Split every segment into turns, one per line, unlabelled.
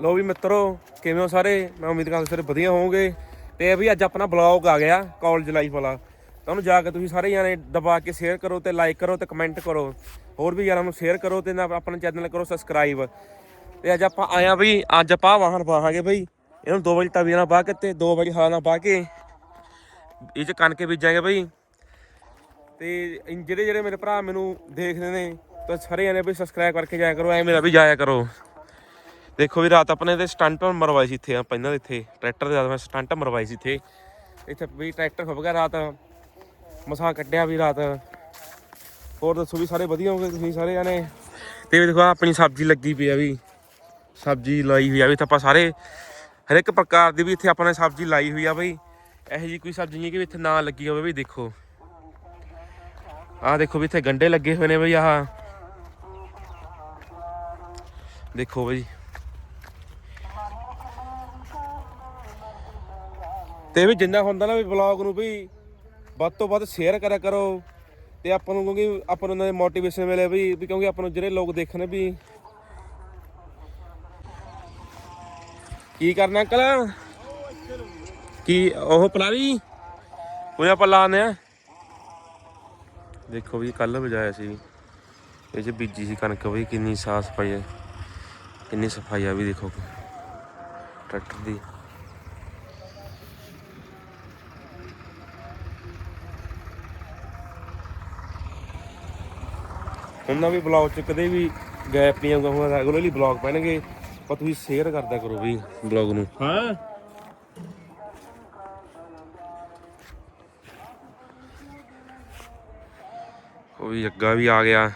ਲੋ ਵੀ ਮਿੱਤਰੋ, ਕਿਵੇਂ ਹੋ ਸਾਰੇ? ਮੈਂ ਉਮੀਦ ਕਰਦਾ ਸਾਰੇ ਵਧੀਆ ਹੋਵੋਗੇ। ਤੇ ਵੀ ਅੱਜ ਆਪਣਾ ਬਲੌਗ ਆ ਗਿਆ ਕਾਲਜ ਲਾਈਫ ਵਾਲਾ। ਤੁਹਾਨੂੰ ਜਾ ਕੇ ਤੁਸੀਂ ਸਾਰੇ ਜਾਣੇ ਦਬਾ ਕੇ ਸ਼ੇਅਰ ਕਰੋ ਤੇ ਲਾਈਕ ਕਰੋ ਤੇ ਕਮੈਂਟ ਕਰੋ। ਹੋਰ ਵੀ ਯਾਰਾਂ ਨੂੰ ਸ਼ੇਅਰ ਕਰੋ ਤੇ ਨਾ ਆਪਣਾ ਚੈਨਲ ਕਰੋ ਸਬਸਕ੍ਰਾਈਬ ਤੇ ਅੱਜ ਆਪਾਂ ਆਇਆ ਬਈ, ਅੱਜ ਆਪਾਂ ਵਾਹਨ ਪਾਹਾਂਗੇ ਬਈ। ਇਹਨੂੰ ਦੋ ਵਜੇ ਤਵੀਆਂ ਨਾਲ ਬਾਹ ਕੇ ਤੇ ਦੋ ਵਜੇ ਹਾਲਾਂ ਨਾਲ ਬਾਹ ਕੇ ਇਹ ਚ ਕਣਕ ਬੀਜਾਂਗੇ ਬਈ। ਤੇ ਜਿਹੜੇ ਜਿਹੜੇ ਮੇਰੇ ਭਰਾ ਮੈਨੂੰ ਦੇਖਦੇ ਨੇ, ਤਾਂ ਸਾਰੇ ਜਾਣੇ ਬਈ ਸਬਸਕ੍ਰਾਈਬ ਕਰਕੇ ਜਾਇਆ ਕਰੋ ਐ ਮੇਰਾ ਵੀ ਜਾਇਆ ਕਰੋ। ਦੇਖੋ ਵੀ ਰਾਤ ਆਪਣੇ ਤੇ ਸਟੰਟ ਮਰਵਾਈ ਸੀ ਇੱਥੇ, ਆਪਾਂ ਇਹਨਾਂ ਦੇ ਇੱਥੇ, ਟਰੈਕਟਰ ਦੇ ਨਾਲ ਮੈਂ ਸਟੰਟ ਮਰਵਾਈ ਸੀ ਇੱਥੇ। ਇੱਥੇ ਵੀ ਟਰੈਕਟਰ ਖੁੱਭ ਗਿਆ ਰਾਤ। ਮਸਾਂ ਕੱਢਿਆ ਵੀ ਰਾਤ। ਹੋਰ ਦੱਸੋ ਵੀ ਸਾਰੇ ਵਧੀਆ ਹੋਗੇ ਤੁਸੀਂ ਸਾਰੇ ਜਾਣੇ ਤੇ ਵੀ ਦੇਖੋ ਆਪਣੀ ਸਬਜ਼ੀ ਲੱਗੀ ਪਈ ਆ ਵੀ। ਸਬਜ਼ੀ ਲਾਈ ਹੋਈ ਆ ਵੀ ਤਾਂ ਆਪਾਂ ਸਾਰੇ। ਹਰ ਇੱਕ ਪ੍ਰਕਾਰ ਦੀ ਵੀ ਇੱਥੇ ਆਪਾਂ ਨੇ ਸਬਜ਼ੀ ਲਾਈ ਹੋਈ ਆ ਬਈ। ਇਹੋ ਜੀ ਕੋਈ ਸਬਜ਼ੀ ਨਹੀਂ ਕਿ ਇੱਥੇ ਨਾ ਲੱਗੀ ਹੋਵੇ ਵੀ ਦੇਖੋ। ਆਹ ਦੇਖੋ ਵੀ ਇੱਥੇ ਗੰਡੇ ਲੱਗੇ ਹੋਏ ਨੇ ਬਈ ਆਹ। ਦੇਖੋ ਬਈ। ਤੇ ਵੀ ਜਿੰਨਾ ਹੁੰਦਾ ਨਾ ਵੀ ਵਲੌਗ ਨੂੰ ਵੀ ਵੱਧ ਤੋਂ ਵੱਧ ਸ਼ੇਅਰ ਕਰਿਆ ਕਰੋ ਤੇ ਆਪਾਂ ਨੂੰ ਕਿਉਂਕਿ ਆਪਾਂ ਨੂੰ ਮੋਟੀਵੇਸ਼ਨ ਮਿਲੇ ਵੀ ਵੀ ਕਿਉਂਕਿ ਆਪਾਂ ਨੂੰ ਜਿਹੜੇ ਲੋਕ ਦੇਖਣ ਵੀ ਕੀ ਕਰਨਾ ਅੰਕਲ? ਕੀ ਉਹ ਪਲਾਵੀ ਉਹ ਆਪਾਂ ਲਾਉਂਦੇ ਆ ਦੇਖੋ ਵੀ ਕੱਲ ਵਜਾਇਆ ਸੀ। ਇਹ ਚ ਬੀਜੀ ਸੀ ਕਣਕ ਵੀ ਕਿੰਨੀ ਸਾਫ਼ ਸਫ਼ਾਈ ਹੈ। ਕਿੰਨੀ ਸਫ਼ਾਈ ਆ ਵੀ ਦੇਖੋ। ਟਰੈਕਟਰ ਦੀ। ਉਹਨਾਂ ਵੀ ਬਲੌਗ ਚ ਕਦੇ ਵੀ ਗੈਪ ਨਹੀਂ ਆਊਗਾ ਹੁਣ ਰੈਗੂਲਰਲੀ ਬਲੌਗ ਪੈਣਗੇ ਪਰ ਤੁਸੀਂ ਸ਼ੇਅਰ ਕਰਦਾ ਕਰੋ ਵੀ ਬਲੌਗ ਨੂੰ। ਹਾਂ। ਉਹ ਵੀ ਅੱਗਾ ਵੀ ਆ ਗਿਆ।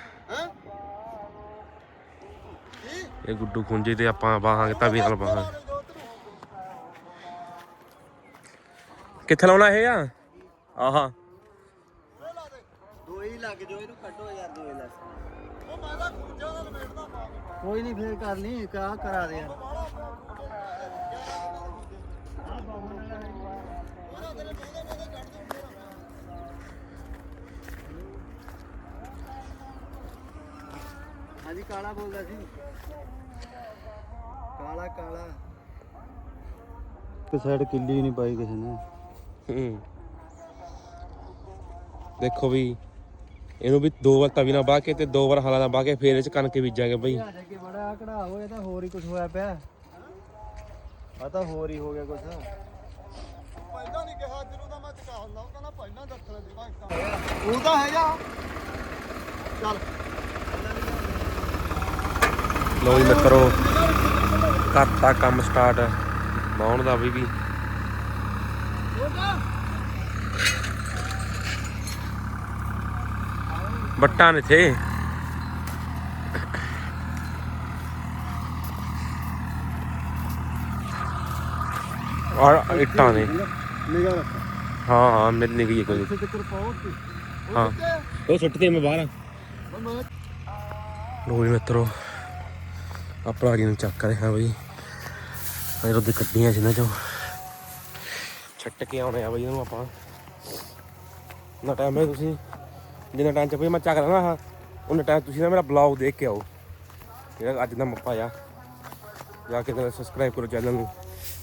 ਇਹ ਗੁੱਡੂ ਖੁੰਝੇ ਤੇ ਆਪਾਂ ਬਾਹਾਂਗੇ ਤਵੀ ਨਾਲ ਬਾਹਾਂਗੇ ਕਿੱਥੇ ਲਾਉਣਾ ਇਹ ਆ? ਆਹਾ।
ਦੋ ਹੀ ਲੱਗ ਜੋ ਇਹਨੂੰ ਕੱਢੋ ਯਾਰ ਦੋ ਹੀ ਲੱਗ ਕੋਈ ਨਹੀਂ ਫੇਰ ਕਰ ਲਈ ਕਾ ਕਰਾ ਦੇ ਹਾਂਜੀ ਕਾਲਾ ਬੋਲਦਾ ਸੀ। ਕਾਲਾ ਕਾਲਾ। ਤੇ ਸਾਈਡ ਕਿੱਲੀ ਨਹੀਂ ਪਾਈ ਕਿਸੇ ਨੇ।
ਹੂੰ। ਦੇਖੋ ਵੀ ਇਹਨੂੰ ਵੀ ਦੋ ਵਾਰ ਤਵੀ ਨਾਲ ਬਾਹ ਕੇ ਤੇ ਦੋ ਵਾਰ ਹਲਾਂ ਨਾਲ ਬਾਹ ਕੇ ਫੇਰ ਇਹ ਚ ਕਣਕ ਬੀਜਾਂਗੇ ਬਈ।
ਆ ਜਾ ਕੇ ਬੜਾ ਕਢਾ ਹੋਇਆ ਤਾਂ ਹੋਰ ਹੀ ਕੁਝ ਹੋਇਆ ਪਿਆ। ਆ ਤਾਂ ਹੋਰ ਹੀ ਹੋ ਗਿਆ ਕੁਝ
ਪਹਿਲਾਂ ਨਹੀਂ ਕਿਹਾ ਜਿਹਨੂੰ ਤਾਂ ਮੈਂ ਚਕਾ ਹੁੰਦਾ ਉਹ ਕਹਿੰਦਾ ਪਹਿਲਾਂ ਦੱਸਣਾ ਜਿਹੜਾ ਇੱਕ ਉਹ ਤਾਂ ਹੈਗਾ। ਚੱਲ।
ਲੋ ਜੀ ਮਿੱਤਰੋ ਕਰਤਾ ਕੰਮ ਸਟਾਰਟ ਬਾਉਣ ਦਾ ਵੀ ਵੀ। ਬੱਟਾਂ ਨੇ ਥੇ ਔਰ ਇੱਟਾਂ ਨੇ।
ਰੱਖ
ਹਾਂ ਹਾਂ ਮੇਰੇ ਨਿਕਲੀ ਹੈ ਕੋਈ
ਤੇ
ਹਾਂ। ਉਹ ਸੁੱਟਦੇ ਮੈਂ ਬਾਹਰ
ਮੈਂ
ਲੋ ਜੀ ਮਿੱਤਰੋ ਆਪਣਾ ਜੀ ਨੂੰ ਚੱਕ ਰਿਹਾ ਬਈ। ਅਜੇ ਉਹਦੇ ਕੱਢੀਆਂ ਸੀ ਨਾ ਚੋਂ। ਛੱਟ ਕੇ ਆਉਣੇ ਆ ਬਈ ਇਹਨੂੰ ਆਪਾਂ। ਨਾ ਟਾਈਮ ਹੈ ਤੁਸੀਂ। ਜਿੰਨਾ ਟਾਈਮ ਚ ਬਈ ਮੈਂ ਚੱਕ ਲੈਣਾ ਹਾਂ, ਉਹਨਾਂ ਟਾਈਮ ਤੁਸੀਂ ਨਾ ਮੇਰਾ ਬਲੌਗ ਦੇਖ ਕੇ ਆਓ। ਜਿਹੜਾ ਅੱਜ ਦਾ ਮੱਪਾ ਆ। ਜਾ ਕੇ ਸਬਸਕ੍ਰਾਈਬ ਕਰੋ ਚੈਨਲ ਨੂੰ।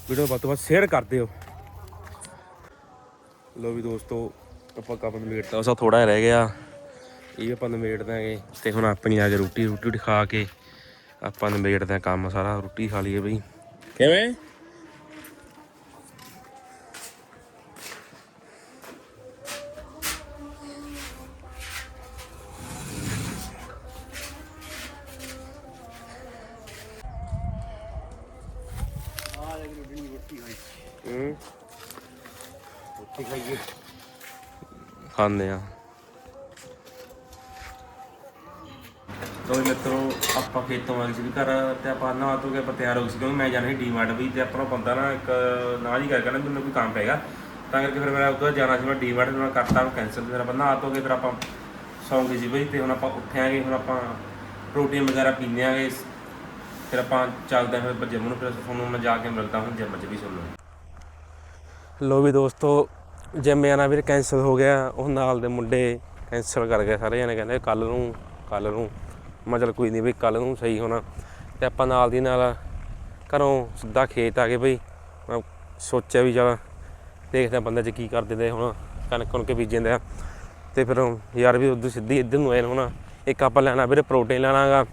ਵੀਡੀਓ ਵੱਧ ਤੋਂ ਵੱਧ ਸ਼ੇਅਰ ਕਰ ਦਿਓ। ਲੋ ਵੀ ਦੋਸਤੋ, ਆਪਾਂ ਕੰਮ ਨਿਬੇੜਤਾ। ਉਸ ਥੋੜਾ ਰਹਿ ਗਿਆ। ਇਹ ਵੀ ਆਪਾਂ ਨਿਬੇੜ ਦਾਂਗੇ ਤੇ ਹੁਣ ਆਪਣੀ ਆ ਕੇ ਰੋਟੀ ਰੋਟੀ ਖਾ ਕੇ ਆਪਾਂ ਨਿਬੇੜਦੇ ਆਂ ਕੰਮ ਸਾਰਾ। ਰੋਟੀ ਖਾ ਲਈਏ ਬਈ। ਕਿਵੇਂ?
ਰੋਟੀ ਖਾਈਏ।
ਖਾਂਦੇ ਆ ਲੋ ਮਿੱਤਰੋ ਆਪਾਂ ਖੇਤੋਂ ਆ ਗਏ ਸੀ ਵੀ ਘਰ ਤੇ ਆਪਾਂ ਨਹਾ ਧੋ ਕੇ ਤਿਆਰ ਹੋ ਗਏ ਸੀ ਕਿਉਂਕਿ ਮੈਂ ਜਾਣਾ ਸੀ ਡੀਮਾਰਟ ਵੀ ਤੇ ਆਪਣਾ ਬੰਦਾ ਨਾ ਇੱਕ ਨਾਲ ਹੀ ਕਰ ਕਹਿੰਦਾ ਮੈਨੂੰ ਕੋਈ ਕੰਮ ਪੈਗਾ ਤਾਂ ਕਰਕੇ ਫਿਰ ਮੇਰਾ ਉੱਧਰ ਜਾਣਾ ਸੀ ਮੈਂ ਡੀਮਾਰਟ ਮੈਂ ਕਰਤਾ ਕੈਂਸਲ ਫਿਰ ਆਪਾਂ ਨਹਾ ਧੋ ਕੇ ਫਿਰ ਆਪਾਂ ਸੌਂ ਗਏ ਸੀ ਬਈ ਤੇ ਹੁਣ ਆਪਾਂ ਉੱਠਿਆਂਗੇ ਹੁਣ ਆਪਾਂ ਪ੍ਰੋਟੀਨ ਵਗੈਰਾ ਪੀਂਦੇ ਆਂਗੇ। ਫਿਰ ਆਪਾਂ ਚੱਲਦੇ ਆਂ ਫਿਰ ਜਿਮ ਨੂੰ ਫਿਰ ਤੁਹਾਨੂੰ ਮੈਂ ਜਾ ਕੇ ਮਿਲਦਾ ਹੁਣ ਜਿਮ 'ਚ ਵੀ ਸੁਣ ਲਓ ਲੋ ਵੀ ਦੋਸਤੋ ਜਿਮ ਜਾਣਾ ਵੀਰ ਕੈਂਸਲ ਹੋ ਗਿਆ, ਉਹ ਨਾਲ ਦੇ ਮੁੰਡੇ ਕੈਂਸਲ ਕਰ ਗਏ ਸਾਰੇ ਜਣੇ, ਕਹਿੰਦੇ ਕੱਲ ਨੂੰ ਕੱਲ ਨੂੰ। ਮੈਂ ਕਿਹਾ ਕੋਈ ਨਹੀਂ ਵੀ ਕੱਲ ਨੂੰ ਸਹੀ ਹੋਣਾ। ਤੇ ਆਪਾਂ ਨਾਲ ਦੀ ਨਾਲ ਘਰੋਂ ਸਿੱਧਾ ਖੇਤ ਆ ਗਏ ਬਈ। ਮੈਂ ਸੋਚਿਆ ਵੀ ਚਲ ਦੇਖਦੇ ਆ ਬੰਦੇ ਚ ਕੀ ਕਰ ਦਿੰਦੇ ਹੁਣ, ਕਣਕ ਕਣਕ ਬੀਜਦੇ ਆ। ਤੇ ਫਿਰ ਯਾਰ ਵੀ ਉਧਰ ਸਿੱਧੀ ਇੱਧਰ ਨੂੰ ਆਏ ਨੇ ਹੁਣ। ਇੱਕ ਆਪਾਂ ਲੈਣਾ ਵੀਰੇ ਪ੍ਰੋਟੀਨ ਲੈਣਾਗਾ।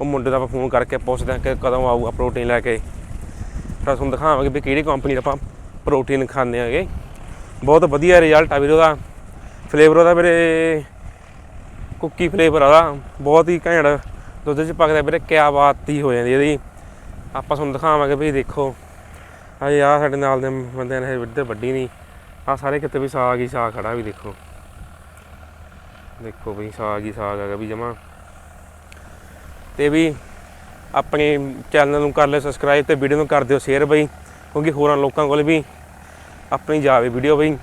ਉਹ ਮੁੰਡੇ ਦਾ ਆਪਾਂ ਫੋਨ ਕਰਕੇ ਪੁੱਛਦੇ ਆ ਕਿ ਕਦੋਂ ਆਊਗਾ ਪ੍ਰੋਟੀਨ ਲੈ ਕੇ। ਫਿਰ ਤੁਹਾਨੂੰ ਦਿਖਾਵਾਂਗੇ ਵੀ ਕਿਹੜੀ ਕੰਪਨੀ ਦਾ ਆਪਾਂ ਪ੍ਰੋਟੀਨ ਖਾਂਦੇ ਆਗੇ। ਬਹੁਤ ਵਧੀਆ ਰਿਜ਼ਲਟ ਆ ਵੀਰੇ ਉਹਦਾ ਫਲੇਵਰ ਉਹਦਾ ਮੇਰੇ ਕੁੱਕੀ ਫਲੇਵਰ ਆ ਉਹਦਾ। ਬਹੁਤ ਹੀ ਘੈਂਟ ਦੁੱਧ ਚ ਪੱਕਦਾ ਵੀਰੇ, ਕਿਆ ਬਾਤ ਹੀ ਹੋ ਜਾਂਦੀ ਇਹਦੀ। ਆਪਾਂ ਤੁਹਾਨੂੰ ਦਿਖਾਵਾਂਗੇ ਵੀ ਦੇਖੋ। ਆ ਯਾਰ ਸਾਡੇ ਨਾਲ ਦੇ ਬੰਦਿਆਂ ਨੇ ਇੱਧਰ ਵੱਡੀ ਨਹੀਂ ਆ ਸਾਰੇ ਕਿਤੇ ਵੀ ਸਾਗ ਹੀ ਸਾਗ ਖੜਾ ਵੀ ਦੇਖੋ। ਦੇਖੋ ਵੀ ਸਾਗ ਹੀ ਸਾਗ ਹੈਗਾ ਵੀ ਜਮਾ। ਤੇ ਵੀ ਆਪਣੇ ਚੈਨਲ ਨੂੰ ਕਰ ਲਿਓ ਸਬਸਕ੍ਰਾਈਬ ਤੇ ਵੀਡੀਓ ਨੂੰ ਕਰ ਦਿਓ ਸ਼ੇਅਰ ਬਈ, ਕਿਉਂਕਿ ਹੋਰਾਂ ਲੋਕਾਂ ਕੋਲ ਵੀ ਆਪਣੀ ਜਾਵੇ ਵੀਡੀਓ ਬਈ।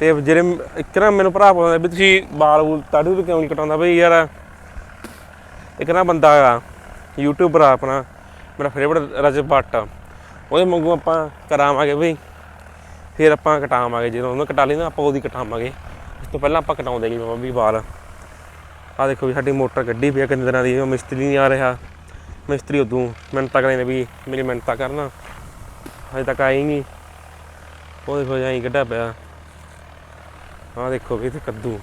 ਤੇ ਜਿਹੜੇ ਇੱਕ ਨਾ ਮੈਨੂੰ ਭਰਾ ਪੁੱਛਦਾ ਵੀ ਤੁਸੀਂ ਬਾਲ ਬੂਲ ਤਾੜੂ ਵੀ ਕਿਉਂ ਨਹੀਂ ਕਟਾਉਂਦਾ ਬਈ ਯਾਰ? ਇੱਕ ਨਾ ਬੰਦਾ ਆ ਯੂਟਿਊਬਰ ਆ ਆਪਣਾ, ਮੇਰਾ ਫੇਵਰਟ ਰਜਬ ਭੱਟ। ਉਹਦੇ ਵਾਂਗੂ ਆਪਾਂ ਕਰਾਵਾਂਗੇ ਬਈ। ਫਿਰ ਆਪਾਂ ਕਟਾਵਾਂਗੇ ਜਦੋਂ ਉਹਨੂੰ ਕਟਾ ਲਈ ਨਾ ਆਪਾਂ ਉਹਦੀ ਕਟਾਵਾਂਗੇ। ਇਸ ਤੋਂ ਪਹਿਲਾਂ ਆਪਾਂ ਕਟਾਉਂਦੇ ਨਹੀਂ ਮਾਮਾ ਵੀ ਬਾਲ। ਆ ਦੇਖੋ ਵੀ ਸਾਡੀ ਮੋਟਰ ਗੱਡੀ ਪਈ ਆ ਕਿੰਨੇ ਦਿਨਾਂ ਦੀ, ਉਹ ਮਿਸਤਰੀ ਨਹੀਂ ਆ ਰਿਹਾ। ਮਿਸਤਰੀ ਉਦੋਂ ਮਿਹਨਤਾਂ ਕਰੇ ਨੇ ਵੀ ਮੇਰੀ ਮਿਹਨਤਾਂ ਕਰਨਾ। ਹਜੇ ਤੱਕ ਆਈ ਨਹੀਂ। ਉਹ ਦੇਖੋ ਜਾਈ ਕੱਢਾ ਪਿਆ। ਆਹ ਦੇਖੋ ਵੀ ਇੱਥੇ ਕੱਦੂ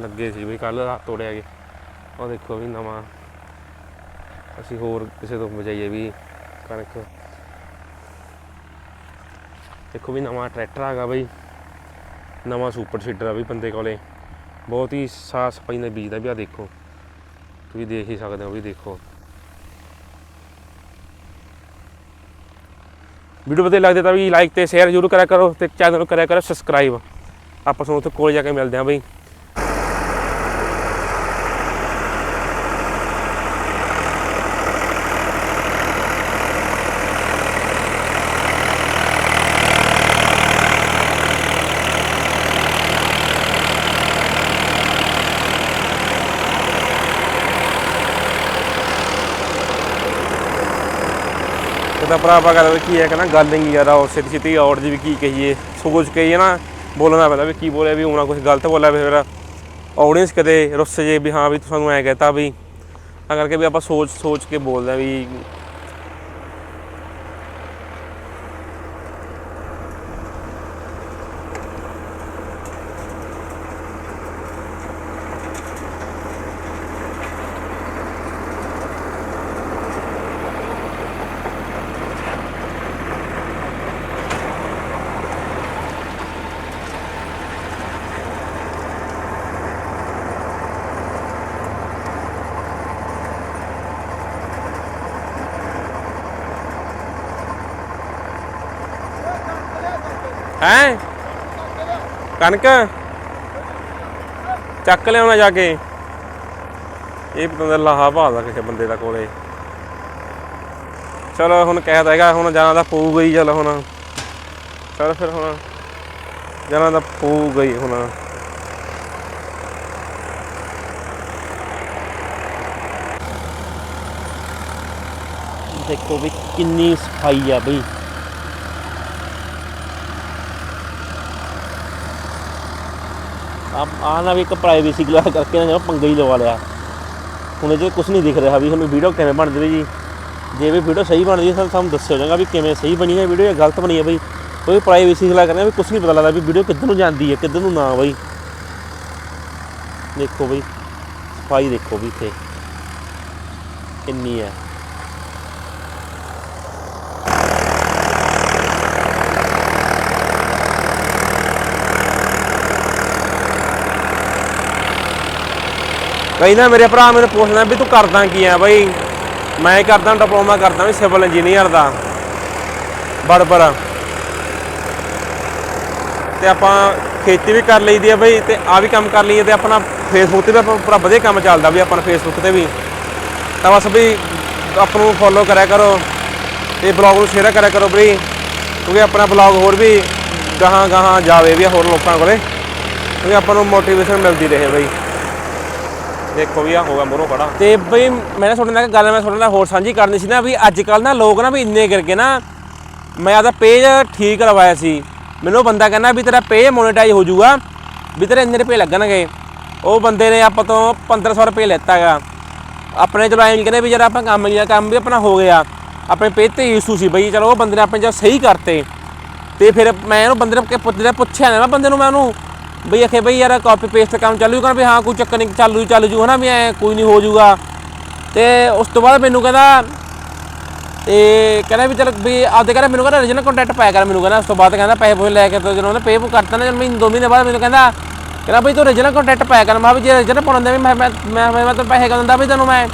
ਲੱਗੇ ਸੀ ਵੀ ਕੱਲ ਰਾਤ ਤੋੜਿਆ ਗਏ ਉਹ ਦੇਖੋ ਵੀ ਨਵਾਂ। ਅਸੀਂ ਹੋਰ ਕਿਸੇ ਤੋਂ ਬਜਾਈਏ ਵੀ ਕਣਕ। ਦੇਖੋ ਵੀ ਨਵਾਂ ਟਰੈਕਟਰ ਆਗਾ ਬਈ। ਨਵਾਂ ਸੁਪਰ ਸੀਡਰ ਆ ਵੀ ਬੰਦੇ ਕੋਲੇ। ਬਹੁਤ ਹੀ ਸਾਫ਼ ਸਫ਼ਾਈ ਨਾਲ ਬੀਜਦਾ ਵੀ ਆ ਦੇਖੋ। ਤੁਸੀਂ ਦੇਖ ਹੀ ਸਕਦੇ ਹੋ ਵੀ ਦੇਖੋ। ਵੀਡੀਓ ਵਧੀਆ ਲੱਗਦੇ ਤਾਂ ਵੀ ਲਾਈਕ ਤੇ ਸ਼ੇਅਰ ਜ਼ਰੂਰ ਕਰਿਆ ਕਰੋ ਤੇ ਚੈਨਲ ਨੂੰ ਕਰਿਆ ਕਰੋ ਸਬਸਕ੍ਰਾਈਬ ਆਪਾਂ ਤੁਹਾਨੂੰ ਉੱਥੇ ਕੋਲ ਜਾ ਕੇ ਮਿਲਦੇ ਹਾਂ ਬਈ। ਉਹਦਾ ਭਰਾ ਆਪਾਂ ਗੱਲ ਕੀ ਹੈ ਕਹਿੰਦਾ ਗੱਲ ਨਹੀਂ ਯਾਰ, ਉਹ ਸਿੱਧੀ ਸਿੱਧੀ ਔੜ ਜੀ ਵੀ ਕੀ ਕਹੀਏ। ਸੋਚ ਕੇ ਹੀ ਨਾ, ਬੋਲਣਾ ਪੈਂਦਾ ਵੀ ਕੀ ਬੋਲਿਆ, ਵੀ ਹੋਣਾ ਕੁਝ ਗਲਤ ਬੋਲਿਆ ਵੀ ਫਿਰ ਆਡੀਅנס ਕਦੇ ਰੁੱਸ ਜੇ ਵੀ ਹਾਂ ਵੀ ਤੁਹਾਨੂੰ ਐ ਕਹਤਾ ਵੀ। ਤਾਂ ਕਰਕੇ ਵੀ ਆਪਾਂ ਸੋਚ ਸੋਚ ਕੇ ਬੋਲਦੇ ਹਾਂ ਵੀ ਹੈ? ਕਣਕ? ਚੱਕ ਲਿਆਉਣਾ ਜਾ ਕੇ। ਇਹ ਪਤਾ ਲਾਹਾ ਭਾਲਦਾ ਕਿਸੇ ਬੰਦੇ ਦਾ ਕੋਲੇ। ਚਲੋ ਹੁਣ ਕਹਿ ਹੈਗਾ, ਹੁਣ ਜਾਣਾ ਤਾਂ ਪਊ ਗਈ ਚਲ ਹੁਣ। ਚਲ ਫਿਰ ਹੁਣ ਜਾਣਾ ਤਾਂ ਪਊ ਗਈ ਹੁਣ।
ਦੇਖੋ ਵੀ ਕਿੰਨੀ ਸਫ਼ਾਈ ਆ ਬਈ। ਆ ਆ ਨਾ ਵੀ ਇੱਕ ਪ੍ਰਾਈਵੇਸੀ ਗਲਾ ਕਰਕੇ ਨਾ ਜਿਹੜਾ ਪੰਗਾ ਹੀ ਲਵਾ ਲਿਆ। ਹੁਣ ਇਹ 'ਚ ਕੁਝ ਨਹੀਂ ਦਿਖ ਰਿਹਾ ਵੀ ਤੁਹਾਨੂੰ ਵੀਡੀਓ ਕਿਵੇਂ ਬਣਦੀ ਵੀ ਜੀ। ਜੇ ਵੀ ਵੀਡੀਓ ਸਹੀ ਬਣਦੀ ਹੈ ਸਾਨੂੰ ਦੱਸਿਓ ਜਾਗਾ ਵੀ ਕਿਵੇਂ ਸਹੀ ਬਣੀ ਹੈ ਵੀਡੀਓ ਜਾਂ ਗਲਤ ਬਣੀ ਹੈ ਬਈ। ਕੋਈ ਪ੍ਰਾਈਵੇਸੀ ਗਲਾ ਕਰਨਾ ਵੀ ਕੁਝ ਨਹੀਂ ਪਤਾ ਲੱਗਦਾ ਵੀ ਵੀਡੀਓ ਕਿੱਧਰ ਨੂੰ ਜਾਂਦੀ ਹੈ, ਕਿੱਧਰ ਨੂੰ ਨਾ ਬਈ। ਦੇਖੋ ਬਈ, ਸਫ਼ਾਈ ਦੇਖੋ ਵੀ ਇੱਥੇ ਕਿੰਨੀ ਹੈ।
ਕਈ ਨਾ ਮੇਰੇ ਭਰਾ ਮੈਨੂੰ ਪੁੱਛਦਾ ਵੀ ਤੂੰ ਕਰਦਾ ਕੀ ਆ ਬਈ? ਮੈਂ ਕਰਦਾ ਡਿਪਲੋਮਾ ਕਰਦਾ, ਵੀ ਸਿਵਲ ਇੰਜੀਨੀਅਰ ਦਾ। ਬੜਬੜ ਤੇ ਆਪਾਂ ਖੇਤੀ ਵੀ ਕਰ ਲਈਦੀ ਆ ਬਈ, ਤੇ ਆ ਵੀ ਕੰਮ ਕਰ ਲਈਏ, ਤੇ ਆਪਣਾ ਫੇਸਬੁੱਕ ਤੇ ਵੀ ਆਪਾਂ ਪੂਰਾ ਵਧੀਆ ਕੰਮ ਚੱਲਦਾ ਵੀ ਆਪਣਾ ਫੇਸਬੁੱਕ ਤੇ ਵੀ। ਤਾਂ ਬਸ ਵੀ ਆਪ ਨੂੰ ਫੋਲੋ ਕਰਿਆ ਕਰੋ, ਤੇ ਬਲੌਗ ਨੂੰ ਸ਼ੇਅਰ ਕਰਿਆ ਕਰੋ ਬਈ, ਕਿਉਂਕਿ ਆਪਣਾ ਬਲੌਗ ਹੋਰ ਵੀ ਗਾਹਾਂ ਗਾਹਾਂ ਜਾਵੇ ਵੀ ਹੋਰ ਲੋਕਾਂ ਕੋਲੇ, ਕਿਉਂਕਿ ਆਪਾਂ ਨੂੰ ਮੋਟੀਵੇਸ਼ਨ ਮਿਲਦੀ ਰਹੇ ਬਈ। ਦੇਖੋ ਵੀ ਆ ਹੋਗਾ ਮੋਰੋਂ ਖੜਾ। ਤੇ ਬਈ ਮੈਂ ਨਾ ਤੁਹਾਡੇ ਨਾਲ ਗੱਲ, ਮੈਂ ਤੁਹਾਡੇ ਨਾਲ ਹੋਰ ਸਾਂਝੀ ਕਰਨੀ ਸੀ ਨਾ ਵੀ ਅੱਜ ਕੱਲ ਨਾ ਲੋਕ ਨਾ ਵੀ ਇੰਨੇ ਕਰਕੇ ਨਾ, ਮੈਂ ਆਦਾ ਪੇਜ ਠੀਕ ਕਰਵਾਇਆ ਸੀ। ਮੈਨੂੰ ਬੰਦਾ ਕਹਿੰਦਾ ਵੀ ਤੇਰਾ ਪੇਜ ਮੋਨੇਟਾਈਜ਼ ਹੋ ਜਾਊਗਾ, ਵੀ ਤੇਰੇ ਇੰਨੇ ਰੁਪਏ ਲੱਗਣਗੇ। ਉਹ ਬੰਦੇ ਨੇ ਆਪਾਂ ਤੋਂ 1500 ਰੁਪਏ ਲੈਤਾ ਹੈਗਾ। ਆਪਣੇ ਚਲੋ ਐਂ ਕਹਿੰਦੇ ਵੀ ਜਰਾ ਆਪਾਂ ਕੰਮ ਲਿਆ ਕੰਮ ਵੀ ਆਪਣਾ ਹੋ ਗਿਆ। ਆਪਣੇ ਪੇਜ ਤੇ ਇਸ਼ੂ ਸੀ ਬਈ, ਚਲੋ ਉਹ ਬੰਦੇ ਨੇ ਆਪਣੇ ਜਦ ਸਹੀ ਕਰਤੇ। ਤੇ ਫਿਰ ਮੈਂ ਉਹਨੂੰ ਬੰਦੇ ਨੂੰ ਪੁੱਛਿਆ ਨਾ ਬੰਦੇ ਨੂੰ, ਮੈਂ ਉਹਨੂੰ ਬਈ ਆਖੇ ਬਈ ਯਾਰ ਕਾਪੀ ਪੇਸਟ ਕੰਮ ਚੱਲੂ ਕਹਿੰਦਾ ਵੀ ਹਾਂ ਕੋਈ ਚੱਕਰ ਨਹੀਂ ਚੱਲੂ ਚੱਲ ਜੂ, ਹਨਾ ਵੀ ਐ ਕੋਈ ਨਹੀਂ ਹੋ ਜੂਗਾ। ਤੇ ਉਸ ਤੋਂ ਬਾਅਦ ਮੈਨੂੰ ਕਹਿੰਦਾ, ਤੇ ਕਹਿੰਦਾ ਵੀ ਚਲ ਵੀ ਆਪਦੇ ਕਹਿੰਦਾ ਮੈਨੂੰ ਕਹਿੰਦਾ ਰੀਜਨਲ ਕੰਟੈਕਟ ਪਾਇਆ ਕਰ ਮੈਨੂੰ ਕਹਿੰਦਾ, ਉਸ ਤੋਂ ਬਾਅਦ ਕਹਿੰਦਾ ਪੈਸੇ ਪੂਸੇ ਲੈ ਕੇ ਤੇ ਜਦੋਂ ਉਹਨੇ ਪੇ ਕਰਤਾ ਨਾ ਜਦ ਮਹੀਨੇ ਦੋ ਮਹੀਨੇ ਬਾਅਦ ਮੈਨੂੰ ਕਹਿੰਦਾ ਕਹਿੰਦਾ ਬਈ ਤੂੰ ਰੀਜਨਲ ਕੰਟੈਕਟ ਪਾਇਆ ਕਰ, ਮੈਂ ਕਿਹਾ ਵੀ ਜੇ ਰੀਜਨਲ ਪਾਉਂਦਾ ਵੀ ਮੈਂ ਮੈਂ ਮੈਂ ਮੈਂ ਤੈਨੂੰ ਪੈਸੇ ਕਦੋਂ ਦਿੰਦਾ ਵੀ ਤੈਨੂੰ ਮੈਂ?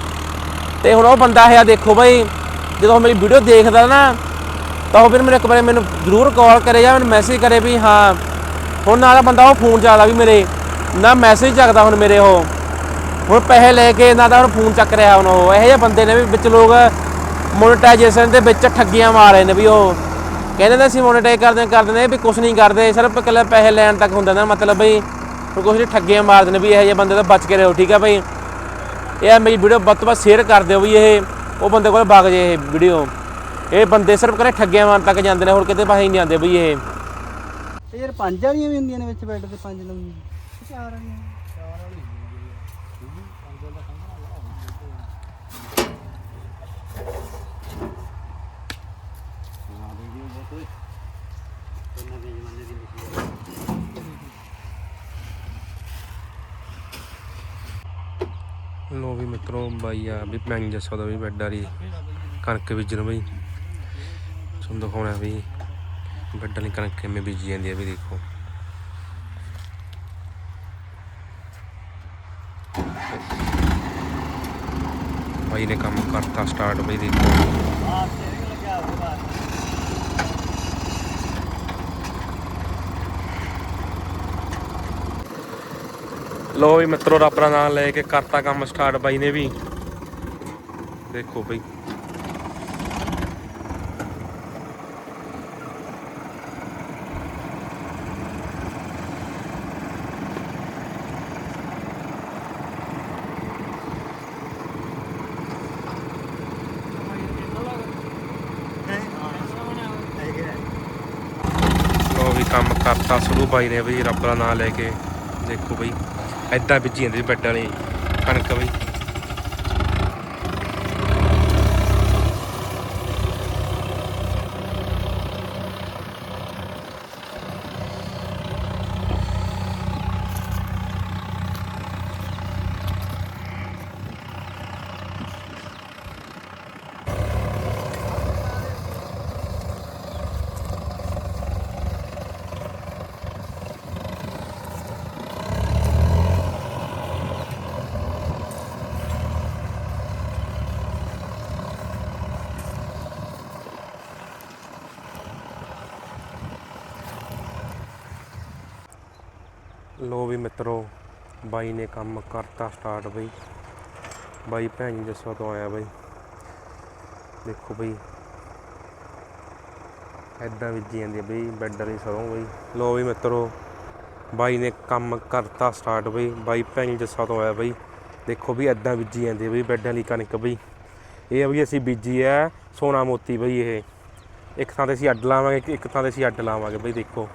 ਤੇ ਹੁਣ ਉਹ ਬੰਦਾ ਹੈ ਦੇਖੋ ਬਈ, ਜਦੋਂ ਉਹ ਮੇਰੀ ਵੀਡੀਓ ਦੇਖਦਾ ਨਾ, ਤਾਂ ਉਹ ਫਿਰ ਮੈਨੂੰ ਇੱਕ ਵਾਰ ਮੈਨੂੰ ਜ਼ਰੂਰ ਕਾਲ ਕਰੇ ਜਾਂ ਮੈਨੂੰ ਮੈਸੇਜ ਕਰੇ ਵੀ ਹਾਂ ਹੁਣ ਨਾਲ ਬੰਦਾ ਉਹ ਫੋਨ ਚੱਲਦਾ ਵੀ ਮੇਰੇ, ਨਾ ਮੈਸੇਜ ਚੱਕਦਾ ਹੁਣ ਮੇਰੇ ਉਹ। ਹੁਣ ਪੈਸੇ ਲੈ ਕੇ ਨਾ ਤਾਂ ਹੁਣ ਫੋਨ ਚੱਕ ਰਿਹਾ ਹੁਣ ਉਹ। ਇਹੋ ਜਿਹੇ ਬੰਦੇ ਨੇ ਵੀ ਵਿੱਚ ਲੋਕ ਮੋਨੇਟਾਈਜੇਸ਼ਨ ਦੇ ਵਿੱਚ ਠੱਗੀਆਂ ਮਾਰ ਰਹੇ ਨੇ ਵੀ ਉਹ। ਕਹਿੰਦੇ ਨੇ ਅਸੀਂ ਮੋਨੇਟਾਈਜ਼ ਕਰਦੇ ਕਰਦੇ ਨੇ, ਵੀ ਕੁਝ ਨਹੀਂ ਕਰਦੇ, ਸਿਰਫ ਇਕੱਲੇ ਪੈਸੇ ਲੈਣ ਤੱਕ ਹੁੰਦਾ ਨਾ ਮਤਲਬ ਬਈ ਕੁਝ ਨਹੀਂ ਠੱਗੀਆਂ ਮਾਰਦੇ ਨੇ ਵੀ ਇਹੋ ਜਿਹੇ ਬੰਦੇ ਤੋਂ ਬਚ ਕੇ ਰਹੋ, ਠੀਕ ਆ ਬਈ? ਇਹ ਮੇਰੀ ਵੀਡੀਓ ਵੱਧ ਤੋਂ ਵੱਧ ਸ਼ੇਅਰ ਕਰ ਦਿਓ ਵੀ ਇਹ, ਉਹ ਬੰਦੇ ਕੋਲ ਵਗ ਜੇ ਇਹ ਵੀਡੀਓ ਇਹ ਬੰਦੇ ਸਿਰਫ ਕਰੇ ਠੱਗੀਆਂ ਮਾਰਨ ਤੱਕ ਜਾਂਦੇ ਨੇ, ਹੋਰ ਕਿਤੇ ਪਾਸੇ ਨਹੀਂ ਜਾਂਦੇ ਬਈ ਇਹ।
ਤੇ ਯਾਰ ਪੰਜ ਵਾਲੀਆਂ ਵੀ ਹੁੰਦੀਆਂ ਨੇ ਵਿੱਚ ਬੈੱਡ ਤੇ ਪੰਜ ਲਾਉਂਦੀਆਂ। ਚਾਰ ਵਾਲੀਆਂ।
ਲੋ ਵੀ ਮਿੱਤਰੋ ਬਾਈ ਆ ਵੀ ਪੈਣੀ ਜੱਸਾ ਦਾ ਵੀ ਬੈਡਾਰੀ ਕਣਕ ਬੀਜਣ ਬਈ। ਤੁਹਾਨੂੰ ਦਿਖਾਉਣਾ ਵੀ। ਬੈਡਾਂ ਦੀ ਕਣਕ ਕਿਵੇਂ ਬੀਜੀ ਜਾਂਦੀ ਆ ਵੀ ਦੇਖੋ। ਬਾਈ ਨੇ ਕੰਮ ਕਰਤਾ ਸਟਾਰਟ ਬਈ ਦੇਖੋ।
ਆਹ
ਲੋ ਵੀ ਮਿੱਤਰੋ, ਰੱਬ ਨਾਲ ਲੈ ਕੇ ਕਰਤਾ ਕੰਮ ਸਟਾਰਟ ਬਾਈ ਨੇ ਵੀ। ਦੇਖੋ ਬਈ ਲੋ ਵੀ ਕੰਮ ਕਰਤਾ ਸ਼ੁਰੂ ਨੇ ਵੀ ਰੱਬ ਦਾ ਨਾਮ ਲੈ ਕੇ। ਦੇਖੋ ਬਈ, ਐਦਾਂ ਬੀਜੀ ਜਾਂਦੀ ਬੈੱਡ ਵਾਲੀ ਕਣਕ ਬਈ। ਲੋ ਵੀ ਮਿੱਤਰੋ, ਬਾਈ ਨੇ ਕੰਮ ਕਰਤਾ ਸਟਾਰਟ ਬਈ। ਬਾਈ ਭੈਣ ਜੀ ਦੱਸੋ ਤੋਂ ਆਇਆ ਬਈ? ਦੇਖੋ ਬਈ। ਐਦਾਂ ਬੀਜੀ ਜਾਂਦੀ ਬਈ ਬੈੱਡ ਵਾਲੀ ਸਰੋਂ ਬਈ। ਲੋ ਵੀ ਮਿੱਤਰੋ, ਬਾਈ ਨੇ ਕੰਮ ਕਰਤਾ ਸਟਾਰਟ ਬਈ। ਬਾਈ ਭੈਣ ਜੀ ਦੱਸੋ ਤੋਂ ਆਇਆ ਬਈ? ਦੇਖੋ ਵੀ ਐਦਾਂ ਬੀਜੀ ਜਾਂਦੀ ਬਈ ਬੈੱਡ ਵਾਲੀ ਕਣਕ ਬਈ। ਇਹ ਵੀ ਅਸੀਂ ਬੀਜੀ ਹੈ ਸੋਨਾ ਮੋਤੀ ਬਈ ਇਹ। ਇੱਕ ਥਾਂ ਤੇ ਅਸੀਂ ਅੱਡ ਲਾਵਾਂਗੇ ਇੱਕ ਥਾਂ ਤੇ ਅਸੀਂ ਅੱਡ ਲਾਵਾਂਗੇ ਬਈ, ਦੇਖੋ।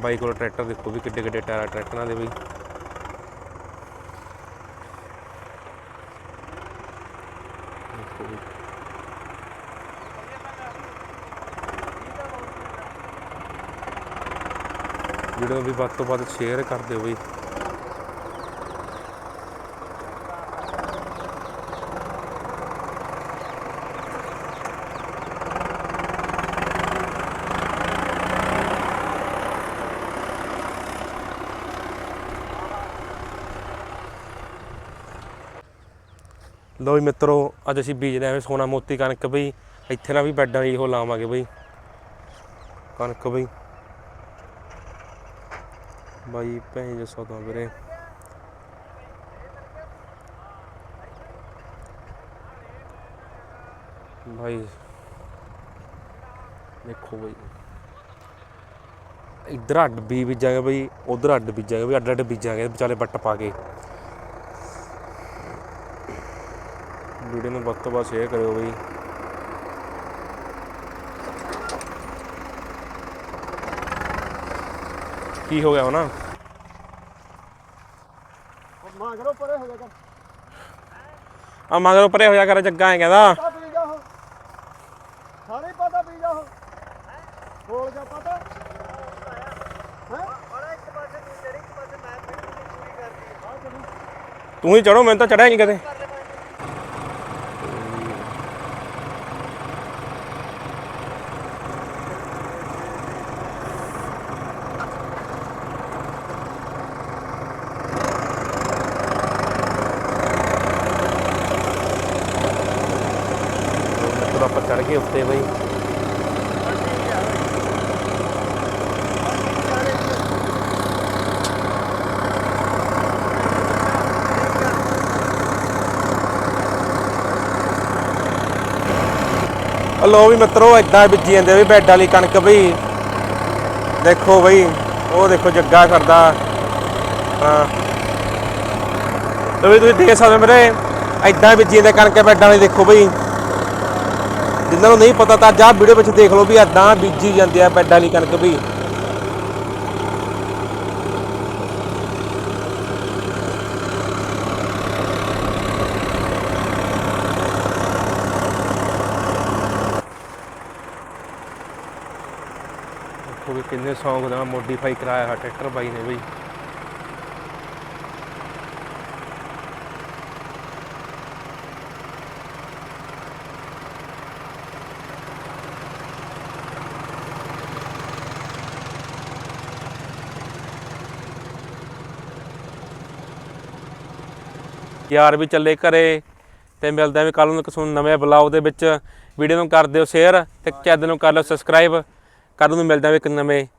ਬਾਈ ਕੋਲ ਟਰੈਕਟਰ ਦੇਖੋ ਵੀ ਕਿੱਡੇ ਕਿੱਡੇ ਟਾਇਰ ਟਰੈਕਟਰਾਂ ਦੇ ਬਈ ਵੀਡੀਓ ਵੀ ਵੱਧ ਤੋਂ ਵੱਧ ਸ਼ੇਅਰ ਕਰ ਦਿਓ ਬਈ ਲੋ ਵੀ ਮਿੱਤਰੋ, ਅੱਜ ਅਸੀਂ ਬੀਜਦੇ ਆਂ ਸੋਨਾ ਮੋਤੀ ਕਣਕ ਬਈ। ਇੱਥੇ ਨਾ ਵੀ ਬੈੱਡਾਂ ਦੀ ਉਹ ਲਾਵਾਂਗੇ ਬਈ। ਕਣਕ ਬਈ। ਬਾਈ ਭੈਣ ਜੀ, ਸੌਦਾ ਵੀਰੇ। ਭਾਈ ਦੇਖੋ ਬਈ। ਇੱਧਰ ਅੱਡ ਬੀ ਬੀਜਾਂਗੇ ਬਈ, ਉਧਰ ਅੱਡ ਬੀਜਾਂਗੇ ਬਈ, ਅੱਡ ਅੱਡ ਬੀਜਾਂਗੇ, ਵਿਚਾਲੇ ਬੱਟ ਪਾ ਕੇ। ਵੀਡੀਓ ਨੂੰ ਵੱਧ ਤੋਂ ਵੱਧ ਸ਼ੇਅਰ ਕਰਿਓ ਬਈ। ਕੀ ਹੋ ਗਿਆ ਹੁਣ?
ਮਾਂ ਕਰੋ ਪਰੇ ਹੋ ਜਾ ਕਰ।
ਆ ਮਗਰੋਂ ਪਰੇ ਹੋਇਆ ਕਰ ਜੱਗਾ ਐ ਕਹਿੰਦਾ।
ਜਾ ਸਾਰੇ ਪਤਾ ਪੀ ਜਾ ਬੋਲ ਜਾ ਪਤਾ। ਹੈ? ਬੜਾ ਇੱਕ ਪਾਸੇ ਤੂੰ ਚੜੀ ਇੱਕ ਪਾਸੇ ਮੈਂ ਪਿੰਡ ਦੀ ਪੂਰੀ ਕਰਦੀ। ਆ ਚਲੋ।
ਤੂੰ ਹੀ ਚੜੋ ਮੈਨੂੰ ਤਾਂ ਚੜਿਆ ਨਹੀਂ ਕਦੇ ਪੂਰਾ ਆਪਾਂ ਬਈ। ਲੋ ਵੀ ਮਿੱਤਰੋ ਇਦਾਂ ਬੀਜੀ ਜਾਂਦੇ ਵੀ ਬੈੱਡ ਵਾਲੀ ਕਣਕ ਬਈ। ਦੇਖੋ ਬਈ, ਉਹ ਦੇਖੋ ਜੱਗਾ ਕਰਦਾ। ਹਾਂ। ਤੇ ਵੀ ਤੁਸੀਂ ਦੇਖ ਸਕਦੇ ਹੋ ਮੇਰੇ ਇਦਾਂ ਬੀਜੀ ਜਾਂਦੇ ਕਣਕ ਬੈੱਡਾਂ ਵਾਲੀ, ਦੇਖੋ ਬਈ। ਜਿਨ੍ਹਾਂ ਨੂੰ ਨਹੀਂ ਪਤਾ ਤਾਂ ਅੱਜ ਵੀਡੀਓ ਵਿੱਚ ਦੇਖ ਲਓ ਵੀ ਇਦਾਂ ਬੀਜੀ ਜਾਂਦੀ ਆ ਬੈੱਡਾਂ ਵਾਲੀ ਕਣਕ ਵੀ। ਦੇਖੋ ਵੀ ਕਿੰਨੇ ਸੌਂਗ ਦਾ ਮੋਡੀਫਾਈ ਕਰਾਇਆ ਹੈ ਟਰੈਕਟਰ ਬਾਈ ਨੇ ਬਈ ਯਾਰ ਵੀ ਚੱਲੇ ਘਰੇ ਤੇ ਮਿਲਦੇ ਵੀ ਕੱਲ ਨੂੰ ਕਿਸੇ ਨਵੇਂ ਬਲੌਗ ਦੇ ਵਿੱਚ। ਵੀਡੀਓ ਨੂੰ ਕਰ ਦਿਓ ਸ਼ੇਅਰ ਤੇ ਚੈਨਲ ਨੂੰ ਕਰ ਲਓ ਸਬਸਕ੍ਰਾਈਬ ਕੱਲ ਨੂੰ ਮਿਲਦੇ ਵੀ ਇੱਕ ਨਵੇਂ